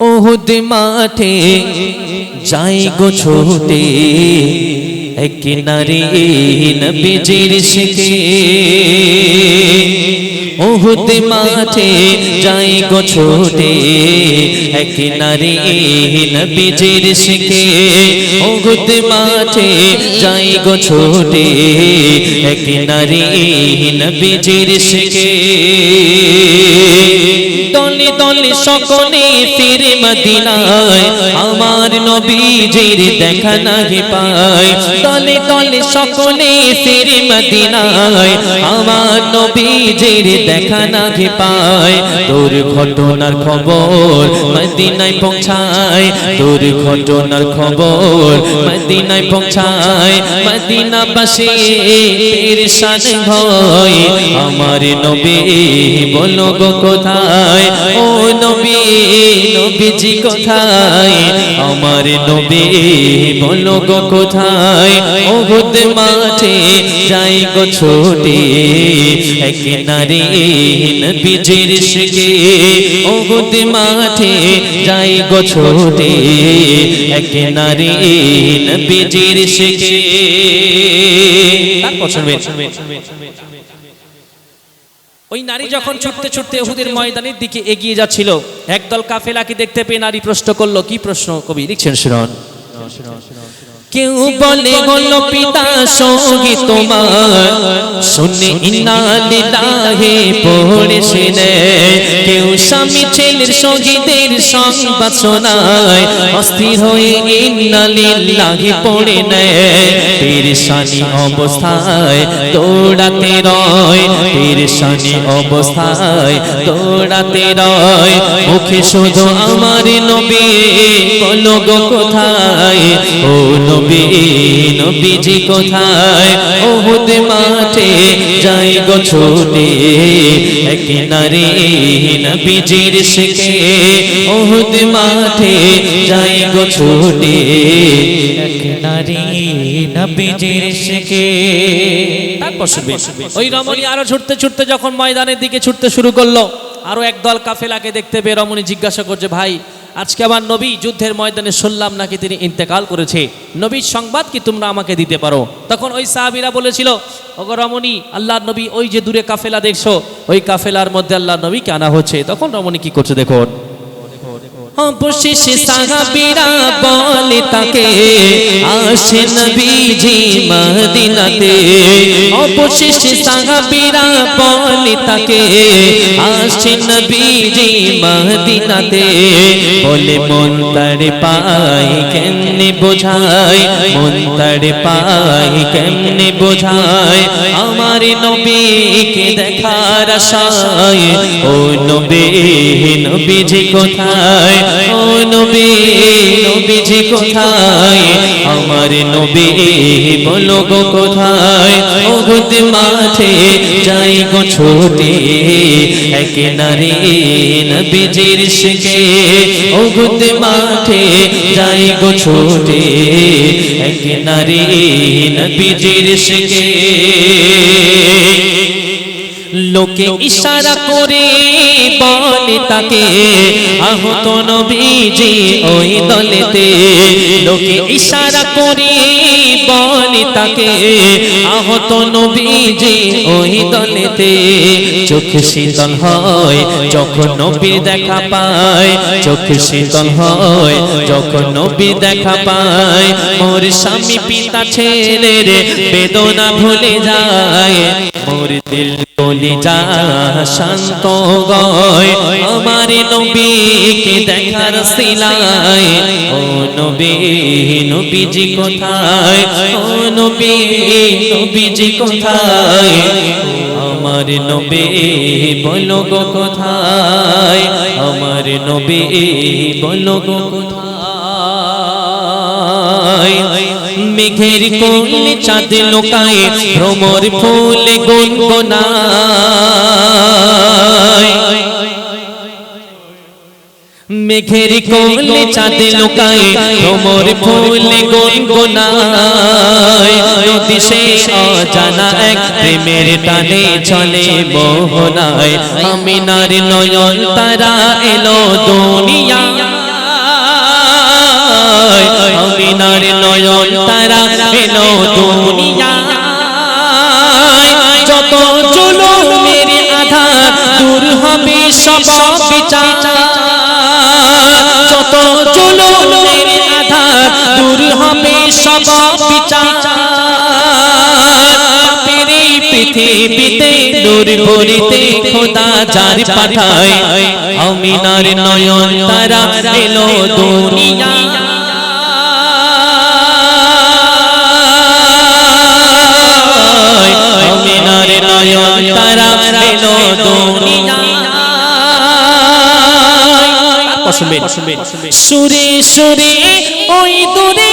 ওহুদ মাঠে যাই গো ছোটে এক নারী নবীজির শিখে। ওহুদ মাঠে যাই গো ছোটে, এক নারী নবীজির শিখে। ওহুদ মাঠে যাই গো ছোটে, এক নারী নবীজির শিখে। দলে দলে সকলে ফিরে মদিনায়, আমার নবীজির দেখা নাহি পায়। দলে দলে সকলে ফিরে মদিনায়, আমার নবীজির দেখা নাহি পায় তোর ঘটনার খবর মদিনায় পৌঁছায় তোর ঘটনার খবর মদিনায় পৌঁছায় মদিনা বাসে পেরেশান হয় আমার নবী বলো গো কোথায়? ও নবী, নবীজি কোথায়? আমার নবী বলো গো কোথায়? ওহুদ মাঠে যাই গো ছোটে। এক নারী নবীজির শিখে ওহুদ মাঠে যাই গো ছোটে। এক নারী নবীজির শিখে ওই নারী যখন ছুটতে ছুটতে ময়দানের দিকে এগিয়ে যাচ্ছিল, একদল কাফেলাকে দেখতে পেয়ে নারী প্রশ্ন করল, কি প্রশ্ন কবি? লিখছেন শুনুন কেউ বলে হল পিতা, সঙ্গী তোমার। শুনে ইন্নালিল্লাহে পড়েছে কেউ স্বামী ছেলের সঙ্গীদের সংবাদ শোনায়। অস্থির হয়ে ইন্নালিল্লাহে পড়ে নেয়। অবস্থায় দৌড়াতে রয়। পেরেশানি অবস্থায় রয়। মুখে শুধু আমার নবী কোথায়? ও নবী, নবীজি কোথায়? ওহুদ মাঠে যাই গো ছোটে। এক নারী নবীজির শিখে ওহুদ মাঠে যাই গো ছোটে। এক নবীজির শিখে। ওই রমণী আরও ছুটতে ছুটতে যখন ময়দানের দিকে ছুটতে শুরু করল আরও একদল কাফেলাকে দেখতে পেয়ে রমণী জিজ্ঞাসা করছে, ভাই, আজকে আমার নবী যুদ্ধের ময়দানে শুনলাম নাকি তিনি ইন্তেকাল করেছে। নবীর সংবাদ কি তোমরা আমাকে দিতে পারো? তখন ওই সাহাবিরা বলেছিল, ওগো রমণী আল্লাহ নবী ওই যে দূরে কাফেলা দেখছ, ওই কাফেলার মধ্যে আল্লাহ নবীকে আনা হচ্ছে। তখন রমণী কি করছে দেখুন অবশেষে সাহাবিরা বলে তাকে, আসে নবীজি মদিনাতে। অবশেষে সাহাবিরা বলে তাকে, আসে নবীজি মদিনাতে। বলে মন তার পাই কেমনে বোঝায় মন তার পাই কেমনে বোঝায়, আমার নবীকে দেখার আশায়, ও নবী নবীজি কোথায়? ও নবী নবীজি কোথায়? আমার নবী বলো গো কোথায়? ও গুদ মাঠে যাই গো ছোটে এক নারী নবীজির শিখে ও গুদ মাঠে যাই গো ছোটে এক নারী নবীজির শিখে লোকে ইশারা করে বলে তাকে আহত নবীজি ওই দলেতে। লোকে ইশারা করে তাকে আহত নবীজি ওই দলেতে। চোখ শীতল হয় যখন নবী দেখা পায়, চোখ শীতল হয় যখন নবী দেখা পায়। মোর স্বামী পিতা ছেলের বেদনা ভুলে যায়, মোর দিল বলি যা শান্ত গয়। আমার নবীকে দেখার ও নবী, নবীজি কোথায়? ও নবী, নবীজি কোথায়? আমার নবী বলো গো কোথায়? আমার নবী বলো গো কোথায়? মেঘের কোলে চাঁদ লোকায় ভ্রমর ফুলে গুনগুনায়। মেঘের চাঁদ লোকায় ভ্রমর ফুলে মোহনায় নদী সে অজানা এক প্রেমের টানে চলে মোহনায় আমি নার নয়ন তারা এলো দুনিয়া আমি নার নয়ন তারা এলো দুনিয়া যত চলো মেরে আধার দূর হবে, সব বিচার পৃথিবীতে নূর ভরিতে খোদা যার পাঠায়। আমিনার নয়ন তারা এলো দুনিয়া। আমিনার নয়ন তারা এলো দুনিয়া। সুরে সুরে ওই দূরে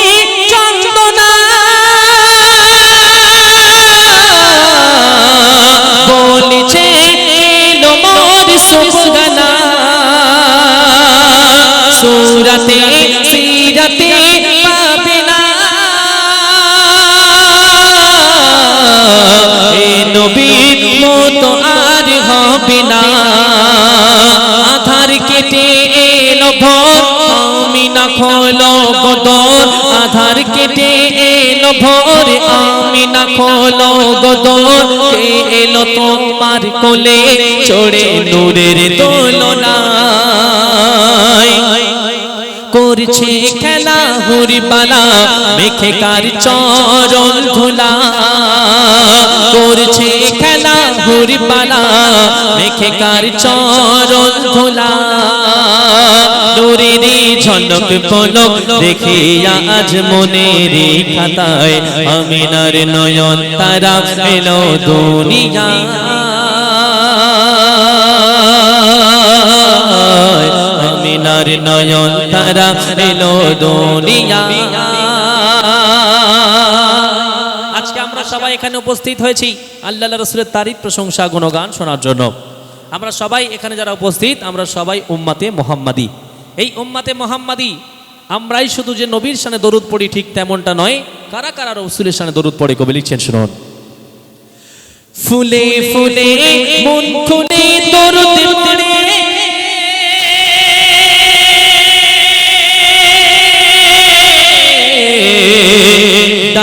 না খোলো গদর কে এলো তোমার কোলে? চড়ে নূরের দোলনায় করছে খেলা হুরিবালা মেখে কার চরণ ধুলা। করছে খেলা হুরিবালা মেখে কার চরণ ধুলা। নুরেরি ঝলক পলক দেখে আজ মনের খাতায় আমিনার নয়ন তারা এলো দুনিয়া। আমিনার নয়ন তারা এলো দুনিয়া। আজকে আমরা সবাই এখানে উপস্থিত হয়েছি আল্লাহ রসুলের তারিফ, প্রশংসা, গুণগান শোনার জন্য। আমরা সবাই এখানে যারা উপস্থিত, আমরা সবাই উম্মাতে মোহাম্মাদি। এই উম্মাতে মোহাম্মাদি, আমরাই শুধু যে নবীর সানে দরুদ পড়ি ঠিক তেমনটা নয়, কারা কারা রসুলের সানে দরুদ পড়ে কবি লিখছেন শুনুন। ফুলে ফুলে, মন খুলে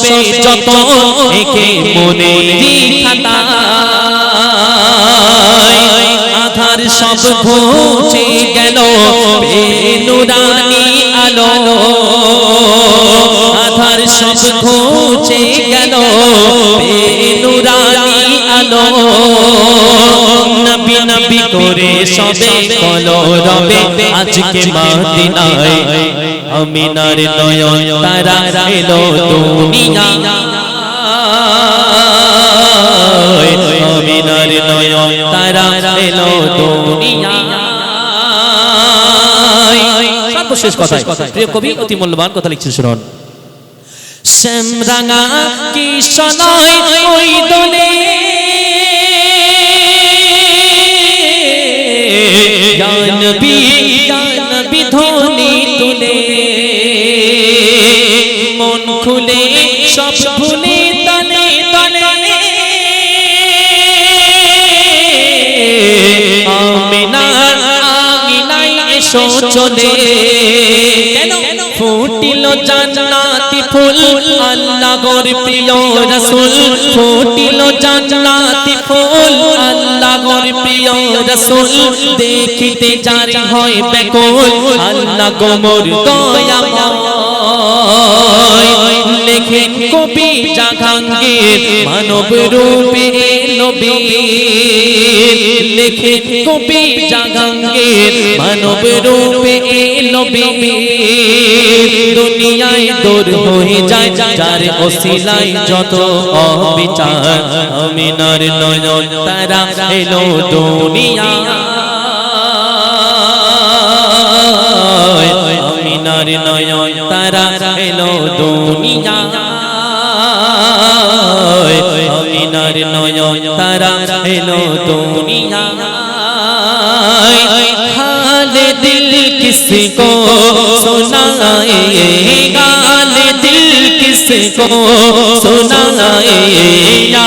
সবে যত একে মনে আধার সব ঘুচে গেল বেনুরানি আলো। আধার সব ঘুচে গেল বেনুরানি আলো। নবী নবী করে সবে কলো রবে আজকে মাদিনায়। আমিনার নয়ন তারা এলো দুনিয়া। আমিনার নয়ন তারা এলো দুনিয়া। সর্বশেষ কথা প্রিয় কবি, অতি মূল্যবান কথা লিখছেন, শুনুন। শ্যামরাঙা কি শোনায় ওই তুলে সব ভুলে তলে তলে আমিনার ফুটিল জান্নাতি ফুল আল্লাহ গর প্রিয় রসুল। ফুটিল জান্নাতি ফুল আল্লাহ গর প্রিয় রসুল। দেখিতে জারি হয় বেকুল আল্লাহ গোমর দয়াময়। লেখে কবি জাগাঙ্গীর মানব রূপে নবীর লেখে কবি জাগাঙ্গীর মানব রূপে নবীর দুনিয়ায় দূর হয়ে যায়, যার ওসিলায় যত অবিচার, আমিনার নয়ন তারা এলো দুনিয়া। আমিনার নয়ন ذرا এলো দুনিয়া অমিনার নয়ন তারা এলো দুনিয়া حال دل کس کو سنائے حال دل کس کو سنائے یا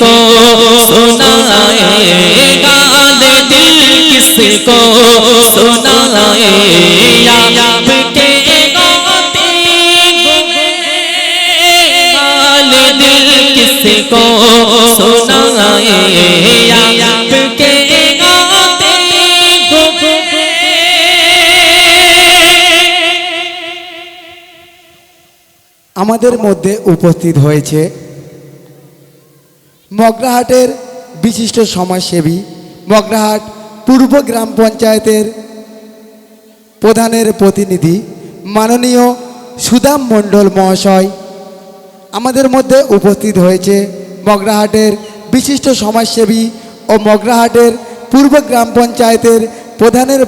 किसको सुनाए हाल दिल किसको सुनाए आपके गाते हुए हाल दिल किसको सुनाए आपके गाते हुए আমাদের মধ্যে উপস্থিত হয়েছে মগরাহাটের বিশিষ্ট সমাজসেবী, মগরাহাট পূর্ব গ্রাম পঞ্চায়েতের প্রধানের প্রতিনিধি, মাননীয় সুদাম মণ্ডল মহাশয়। আমাদের মধ্যে উপস্থিত হয়েছে মগরাহাটের বিশিষ্ট সমাজসেবী ও মগরাহাটের পূর্ব গ্রাম পঞ্চায়েতের প্রধানের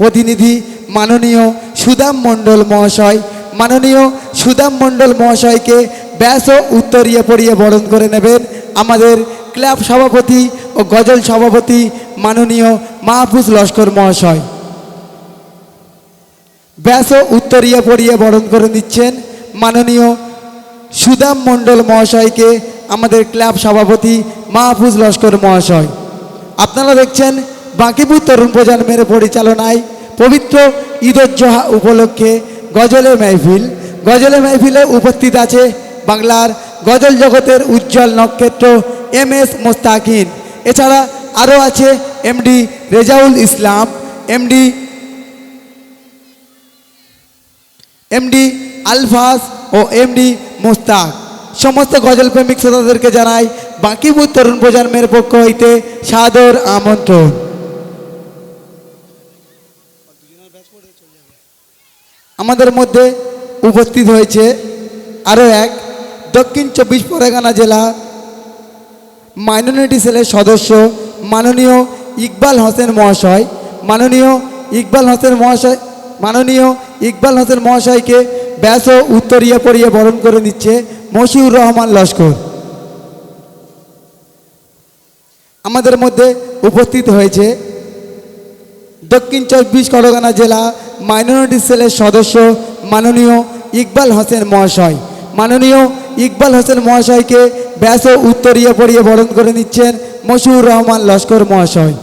প্রতিনিধি, মাননীয় সুদাম মণ্ডল মহাশয়। মাননীয় সুদাম মণ্ডল মহাশয়কে ব্যাস ও উত্তরিয়ে পড়িয়ে বরণ করে নেবেন আমাদের ক্লাব সভাপতি ও গজল সভাপতি মাননীয় মাহফুজ লস্কর মহাশয়। ব্যাস উত্তরিয়ে পড়িয়ে বরণ করে নিচ্ছেন মাননীয় সুদাম মণ্ডল মহাশয়কে আমাদের ক্লাব সভাপতি মাহফুজ লস্কর মহাশয়। আপনারা দেখছেন বাঁকিপুর তরুণ প্রজন্মের পরিচালনায় পবিত্র ঈদোজ্জোহা উপলক্ষে গজলে মেহফিল। গজলে মেহফিলে উপস্থিত আছে বাংলার গজল জগতের উজ্জ্বল নক্ষত্র এম এস মোস্তাকিন। এছাড়া আরও আছে MD Rezaul Islam, MD MD Alfas ও এমডি মোস্তাক। সমস্ত গজল প্রেমিক শ্রোতাদেরকে জানাই বাঁকিপুর তরুণ প্রজন্মের পক্ষ হইতে সাদর আমন্ত্রণ। আমাদের মধ্যে উপস্থিত হয়েছে আরও এক দক্ষিণ চব্বিশ পরগনা জেলা মাইনরিটি সেলের সদস্য মাননীয় ইকবাল হোসেন মহাশয়, মাননীয় ইকবাল হোসেন মহাশয়, মাননীয় ইকবাল হোসেন মহাশয়কে ব্যাস ও উত্তরিয়ে পড়িয়ে বরণ করে নিচ্ছে মশিউর রহমান লস্কর। আমাদের মধ্যে উপস্থিত হয়েছে দক্ষিণ চব্বিশ পরগনা জেলা মাইনরিটি সেলের সদস্য মাননীয় ইকবাল হোসেন মহাশয়, মাননীয় ইকবাল হোসেন মহাশয়কে ব্যাস উত্তরীয় পড়িয়ে বরণ করে নিচ্ছেন মশিউর রহমান লস্কর মহাশয়।